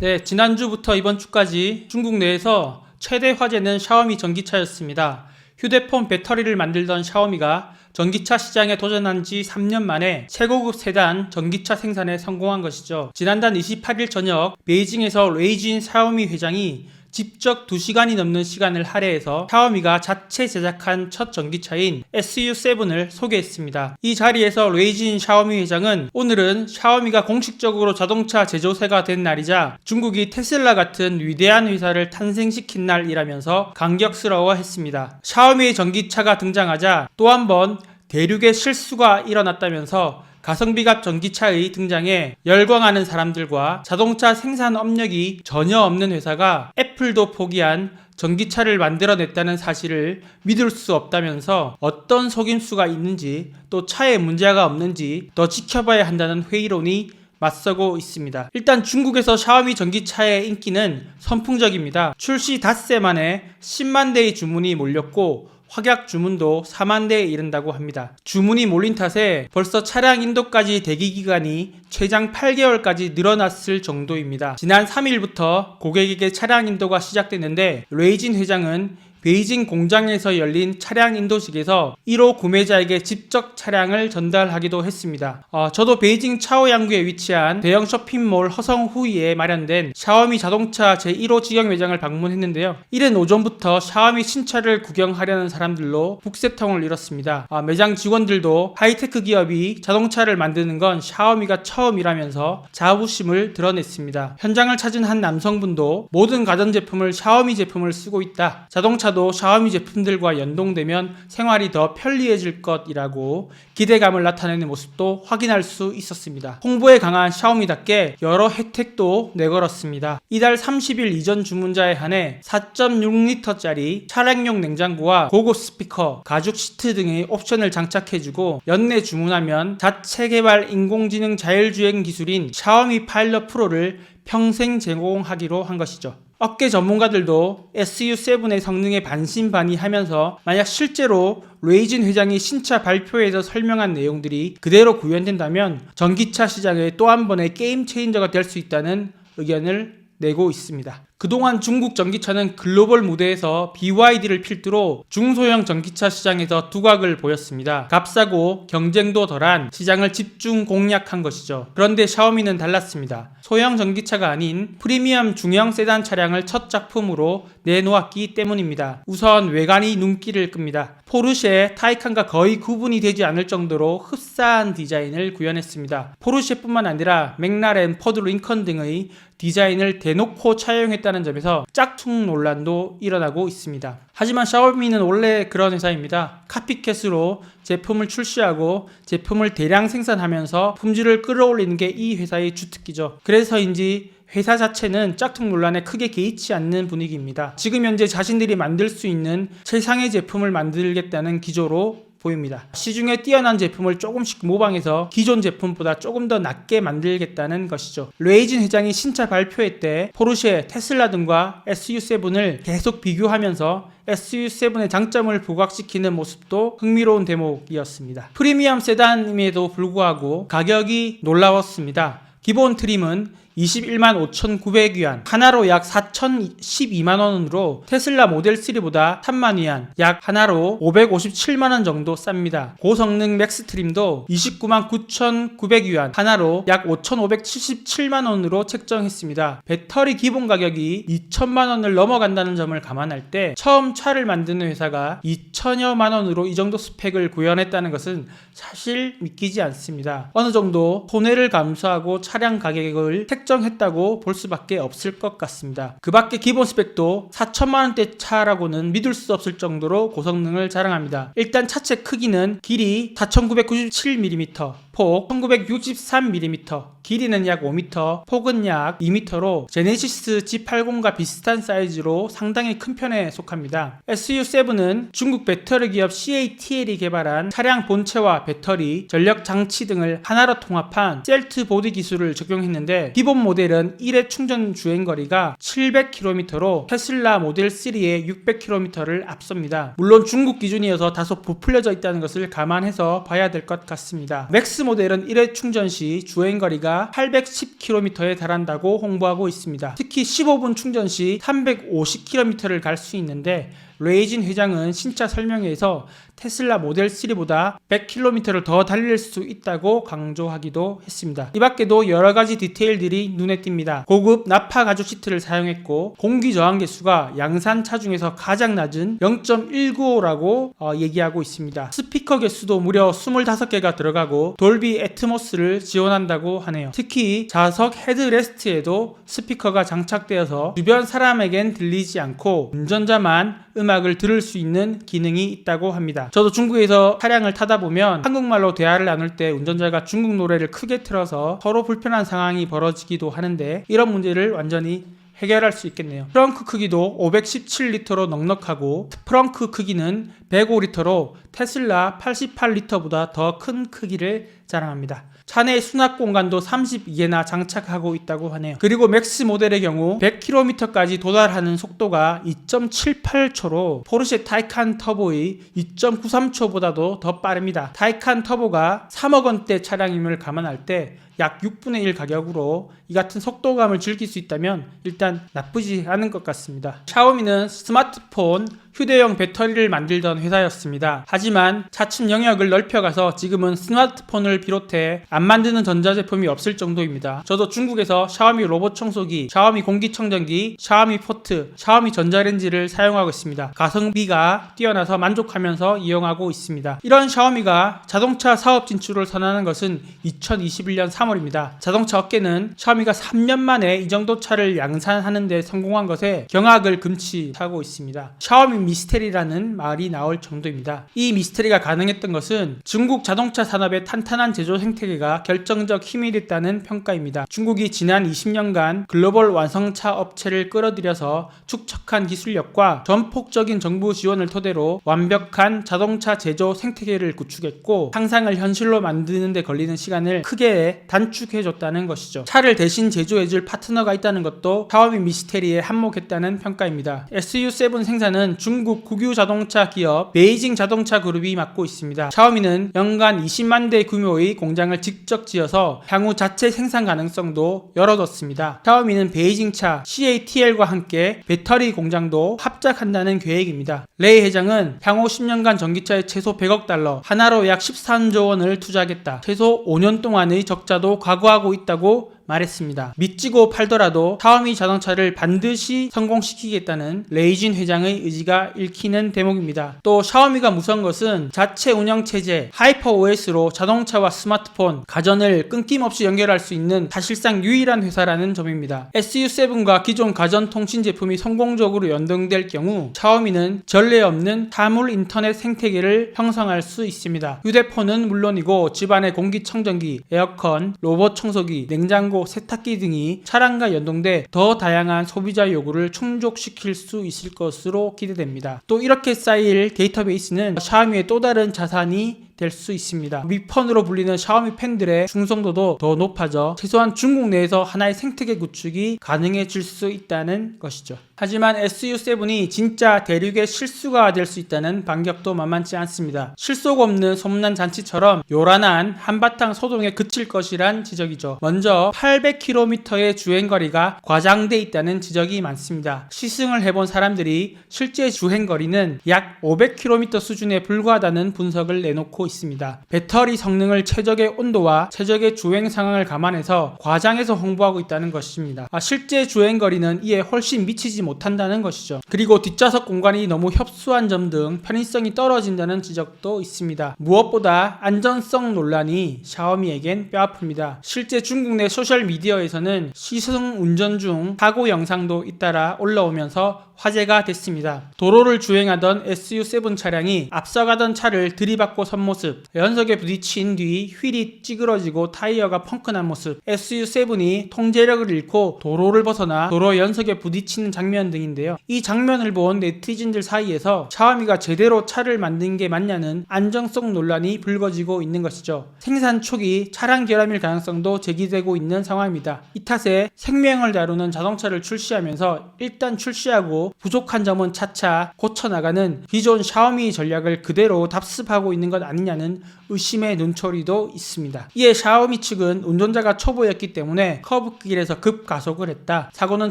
네, 지난주부터 이번 주까지 중국 내에서 최대 화제는 샤오미 전기차였습니다. 휴대폰 배터리를 만들던 샤오미가 전기차 시장에 도전한 지 3년 만에 최고급 세단 전기차 생산에 성공한 것이죠. 지난달 28일 저녁 베이징에서 레이진 샤오미 회장이 직접 2시간이 넘는 시간을 할애해서 샤오미가 자체 제작한 첫 전기차인 SU7을 소개했습니다. 이 자리에서 레이진 샤오미 회장은 오늘은 샤오미가 공식적으로 자동차 제조사가 된 날이자 중국이 테슬라 같은 위대한 회사를 탄생시킨 날이라면서 감격스러워 했습니다. 샤오미의 전기차가 등장하자 또 한 번 대륙의 실수가 일어났다면서 가성비갑 전기차의 등장에 열광하는 사람들과 자동차 생산 업력이 전혀 없는 회사가 애플도 포기한 전기차를 만들어냈다는 사실을 믿을 수 없다면서 어떤 속임수가 있는지 또 차에 문제가 없는지 더 지켜봐야 한다는 회의론이 맞서고 있습니다. 일단 중국에서 샤오미 전기차의 인기는 선풍적입니다. 출시 닷새 만에 10만 대의 주문이 몰렸고 확약 주문도 4만 대에 이른다고 합니다. 주문이 몰린 탓에 벌써 차량 인도까지 대기 기간이 최장 8개월까지 늘어났을 정도입니다. 지난 3일부터 고객에게 차량 인도가 시작됐는데 레이진 회장은 베이징 공장에서 열린 차량 인도식에서 1호 구매자에게 직접 차량을 전달하기도 했습니다. 어, 저도 베이징 차오양구에 위치한 대형 쇼핑몰 허성 후이에 마련된 샤오미 자동차 제1호 직영 매장을 방문했는데요. 이른 오전부터 샤오미 신차를 구경하려는 사람들로 북새통을 이뤘습니다. 아, 매장 직원들도 하이테크 기업이 자동차를 만드는 건 샤오미가 처음이라면서 자부심을 드러냈습니다. 현장을 찾은 한 남성분도 모든 가전제품을 샤오미 제품을 쓰고 있다. 자동차 자동차도 샤오미 제품들과 연동되면 생활이 더 편리해질 것이라고 기대감을 나타내는 모습도 확인할 수 있었습니다. 홍보에 강한 샤오미답게 여러 혜택도 내걸었습니다. 이달 30일 이전 주문자에 한해 4.6리터짜리 차량용 냉장고와 고급 스피커, 가죽 시트 등의 옵션을 장착해주고 연내 주문하면 자체 개발 인공지능 자율주행 기술인 샤오미 파일럿 프로를 평생 제공하기로 한 것이죠. 업계 전문가들도 SU7의 성능에 반신반의하면서 만약 실제로 레이진 회장이 신차 발표에서 설명한 내용들이 그대로 구현된다면 전기차 시장의 또한 번의 게임 체인저가 될 수 있다는 의견을 내고 있습니다. 그동안 중국 전기차는 글로벌 무대에서 BYD를 필두로 중소형 전기차 시장에서 두각을 보였습니다. 값싸고 경쟁도 덜한 시장을 집중 공략한 것이죠. 그런데 샤오미는 달랐습니다. 소형 전기차가 아닌 프리미엄 중형 세단 차량을 첫 작품으로 내놓았기 때문입니다. 우선 외관이 눈길을 끕니다. 포르쉐 타이칸과 거의 구분이 되지 않을 정도로 흡사한 디자인을 구현했습니다. 포르쉐뿐만 아니라 맥라렌, 포드 링컨 등의 디자인을 대놓고 차용했다 는 점에서 짝퉁 논란도 일어나고 있습니다. 하지만 샤오미는 원래 그런 회사입니다. 카피캣으로 제품을 출시하고 제품을 대량 생산하면서 품질을 끌어올리는 게 이 회사의 주특기죠. 그래서인지 회사 자체는 짝퉁 논란에 크게 개의치 않는 분위기입니다. 지금 현재 자신들이 만들 수 있는 최상의 제품을 만들겠다는 기조로 보입니다. 시중에 뛰어난 제품을 조금씩 모방해서 기존 제품보다 조금 더 낮게 만들겠다는 것이죠. 레이진 회장이 신차 발표회 때 포르쉐, 테슬라 등과 SU7을 계속 비교하면서 SU7의 장점을 부각시키는 모습도 흥미로운 대목이었습니다. 프리미엄 세단임에도 불구하고 가격이 놀라웠습니다. 기본 트림은 21만 5,900위안, 하나로 약 4,012만 원으로 테슬라 모델 3보다 3만 위안, 약 하나로 557만 원 정도 쌉니다. 고성능 맥스 트림도 29만 9,900위안, 하나로 약 5,577만 원으로 책정했습니다. 배터리 기본 가격이 2천만 원을 넘어간다는 점을 감안할 때 처음 차를 만드는 회사가 2천여만 원으로 이 정도 스펙을 구현했다는 것은 사실 믿기지 않습니다. 어느 정도 손해를 감수하고 차량 가격을 책정 했다고 볼 수밖에 없을 것 같습니다. 그 밖에 기본 스펙도 4천만 원대 차라고는 믿을 수 없을 정도로 고성능을 자랑합니다. 일단 차체 크기는 길이 4,997mm, 폭 1963mm, 길이는 약 5m, 폭은 약 2m로 제네시스 G80과 비슷한 사이즈로 상당히 큰 편에 속합니다. SU7은 중국 배터리 기업 CATL이 개발한 차량 본체와 배터리, 전력 장치 등을 하나로 통합한 셀트 보드 기술을 적용했는데 기본 모델은 1회 충전 주행 거리가 700km로 테슬라 모델 3의 600km를 앞섭니다. 물론 중국 기준이어서 다소 부풀려져 있다는 것을 감안해서 봐야 될 것 같습니다. 맥스 모델은 1회 충전 시 주행 거리가 시간대가 810km에 달한다고 홍보하고 있습니다. 특히 15분 충전 시 350km를 갈 수 있는데 레이진 회장은 신차 설명회에서 테슬라 모델 3보다 100km를 더 달릴 수 있다고 강조하기도 했습니다. 이 밖에도 여러 가지 디테일들이 눈에 띕니다. 고급 나파 가죽 시트를 사용했고 공기 저항 개수가 양산 차 중에서 가장 낮은 0.195라고 어, 얘기하고 있습니다. 스피커 개수도 무려 25개가 들어가고 돌비 애트모스를 지원한다고 하네요. 특히 좌석 헤드레스트에도 스피커가 장착되어서 주변 사람에겐 들리지 않고 운전자만 음악을 들을 수 있는 기능이 있다고 합니다. 저도 중국에서 차량을 타다 보면 한국말로 대화를 나눌 때 운전자가 중국 노래를 크게 틀어서 서로 불편한 상황이 벌어지기도 하는데 이런 문제를 완전히 해결할 수 있겠네요. 트렁크 크기도 517리터로 넉넉하고 프렁크 크기는 105리터로 테슬라 88리터보다 더 큰 크기를 자랑합니다. 차내 수납 공간도 32개나 장착하고 있다고 하네요. 그리고 맥스 모델의 경우 100km까지 도달하는 속도가 2.78초로 포르쉐 타이칸 터보의 2.93초보다도 더 빠릅니다. 타이칸 터보가 3억 원대 차량임을 감안할 때 약 6분의 1 가격으로 이 같은 속도감을 즐길 수 있다면 일단 나쁘지 않은 것 같습니다. 샤오미는 스마트폰, 휴대용 배터리를 만들던 회사였습니다. 하지만 차츰 영역을 넓혀가서 지금은 스마트폰을 비롯해 안 만드는 전자제품이 없을 정도입니다. 저도 중국에서 샤오미 로봇 청소기, 샤오미 공기청정기, 샤오미 포트, 샤오미 전자레인지를 사용하고 있습니다. 가성비가 뛰어나서 만족하면서 이용하고 있습니다. 이런 샤오미가 자동차 사업 진출을 선언하는 것은 2021년 3월 입니다. 자동차 업계는 샤오미가 3년 만에 이 정도 차를 양산하는 데 성공한 것에 경악을 금치하고 있습니다. 샤오미 미스테리라는 말이 나올 정도입니다. 이 미스테리가 가능했던 것은 중국 자동차 산업의 탄탄한 제조 생태계가 결정적 힘이 됐다는 평가입니다. 중국이 지난 20년간 글로벌 완성차 업체를 끌어들여서 축적한 기술력과 전폭적인 정부 지원을 토대로 완벽한 자동차 제조 생태계를 구축했고 상상을 현실로 만드는 데 걸리는 시간을 크게 단 축해 줬다는 것이죠. 차를 대신 제조해줄 파트너가 있다는 것도 샤오미 미스테리에 한몫했다는 평가입니다. SU7 생산은 중국 국유 자동차 기업 베이징 자동차 그룹이 맡고 있습니다. 샤오미는 연간 20만 대 규모의 공장을 직접 지어서 향후 자체 생산 가능성도 열어뒀습니다. 샤오미는 베이징차 CATL과 함께 배터리 공장도 합작한다는 계획입니다. 레이 회장은 향후 10년간 전기차에 최소 100억 달러, 하나로 약 13조 원을 투자하겠다. 최소 5년 동안의 적자도 각오하고 있다고 말했습니다. 믿지고 팔더라도 샤오미 자동차를 반드시 성공시키겠다는 레이진 회장의 의지가 읽히는 대목입니다. 또 샤오미가 무서운 것은 자체 운영 체제 하이퍼 OS로 자동차와 스마트폰, 가전을 끊김없이 연결할 수 있는 사실상 유일한 회사라는 점입니다. SU7과 기존 가전 통신 제품이 성공적으로 연동될 경우 샤오미는 전례 없는 사물 인터넷 생태계를 형성할 수 있습니다. 휴대폰은 물론이고 집안의 공기청정기, 에어컨, 로봇 청소기, 냉장고, 세탁기 등이 차량과 연동돼 더 다양한 소비자 요구를 충족시킬 수 있을 것으로 기대됩니다. 또 이렇게 쌓일 데이터베이스는 샤오미의 또 다른 자산이 될 수 있습니다. 미펀으로 불리는 샤오미 팬들의 중성도도 더 높아져 최소한 중국 내에서 하나의 생태계 구축이 가능해질 수 있다는 것이죠. 하지만 SU7이 진짜 대륙의 실수가 될 수 있다는 반격도 만만치 않습니다. 실속 없는 소문난 잔치처럼 요란한 한바탕 소동에 그칠 것이란 지적이죠. 먼저 800km의 주행거리가 과장돼 있다는 지적이 많습니다. 시승을 해본 사람들이 실제 주행거리는 약 500km 수준에 불과하다는 분석을 내놓고 있습니다. 배터리 성능을 최적의 온도와 최적의 주행 상황을 감안해서 과장해서 홍보하고 있다는 것입니다. 아, 실제 주행 거리는 이에 훨씬 미치지 못한다는 것이죠. 그리고 뒷좌석 공간이 너무 협소한 점 등 편의성이 떨어진다는 지적도 있습니다. 무엇보다 안전성 논란이 샤오미에겐 뼈아픕니다. 실제 중국 내 소셜 미디어에서는 시승 운전 중 사고 영상도 잇따라 올라오면서 화제가 됐습니다. 도로를 주행하던 SU7 차량이 앞서가던 차를 들이받고 선모 습, 연석에 부딪힌 뒤 휠이 찌그러지고 타이어가 펑크난 모습, SU7이 통제력을 잃고 도로를 벗어나 도로 연석에 부딪히는 장면 등인데요. 이 장면을 본 네티즌들 사이에서 샤오미가 제대로 차를 만든 게 맞냐는 안정성 논란이 불거지고 있는 것이죠. 생산 초기 차량 결함일 가능성도 제기되고 있는 상황입니다. 이 탓에 생명을 다루는 자동차를 출시하면서 일단 출시하고 부족한 점은 차차 고쳐나가는 기존 샤오미 전략을 그대로 답습하고 있는 것 아니냐 아니냐는 의심의 눈초리도 있습니다. 이에 샤오미 측은 운전자가 초보였기 때문에 커브길에서 급가속을 했다. 사고는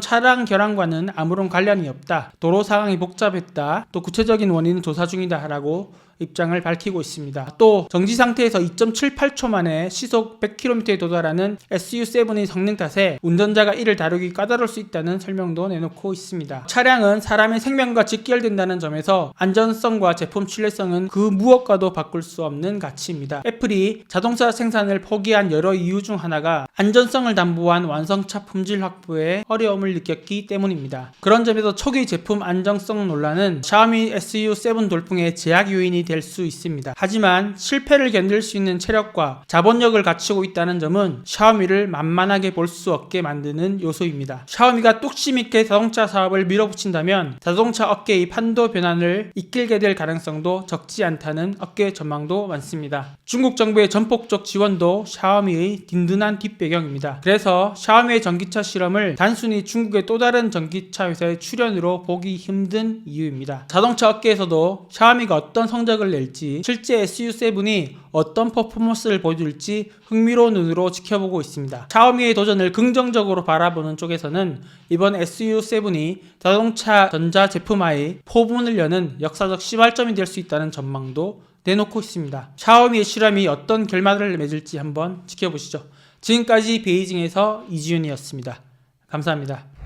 차량 결함과는 아무런 관련이 없다. 도로 상황이 복잡했다. 또 구체적인 원인은 조사 중이다 라고 입장을 밝히고 있습니다. 또 정지 상태에서 2.78초 만에 시속 100km에 도달하는 SU7의 성능 탓에 운전자가 이를 다루기 까다로울 수 있다는 설명도 내놓고 있습니다. 차량은 사람의 생명과 직결된다는 점에서 안전성과 제품 신뢰성은 그 무엇과도 바꿀 수 없는 가치입니다. 애플이 자동차 생산을 포기한 여러 이유 중 하나가 안전성을 담보한 완성차 품질 확보에 어려움을 느꼈기 때문입니다. 그런 점에서 초기 제품 안정성 논란은 샤오미 SU7 돌풍의 제약 요인이 될 수 있습니다. 하지만 실패를 견딜 수 있는 체력과 자본력을 갖추고 있다는 점은 샤오미를 만만하게 볼 수 없게 만드는 요소입니다. 샤오미가 뚝심 있게 자동차 사업을 밀어붙인다면 자동차 업계의 판도 변환을 이끌게 될 가능성도 적지 않다는 업계 전망도 많습니다. 중국 정부의 전폭적 지원도 샤오미의 든든한 뒷배경입니다. 그래서 샤오미의 전기차 실험을 단순히 중국의 또 다른 전기차 회사의 출연으로 보기 힘든 이유입니다. 자동차 업계에서도 샤오미가 어떤 성적을 낼지 실제 SU7이 어떤 퍼포먼스를 보여줄지 흥미로운 눈으로 지켜보고 있습니다. 샤오미의 도전을 긍정적으로 바라보는 쪽에서는 이번 SU7이 자동차 전자 제품화의 포문을 여는 역사적 시발점이 될 수 있다는 전망도 내놓고 있습니다. 샤오미의 실험이 어떤 결말을 맺을지 한번 지켜보시죠. 지금까지 베이징에서 이지윤이었습니다. 감사합니다.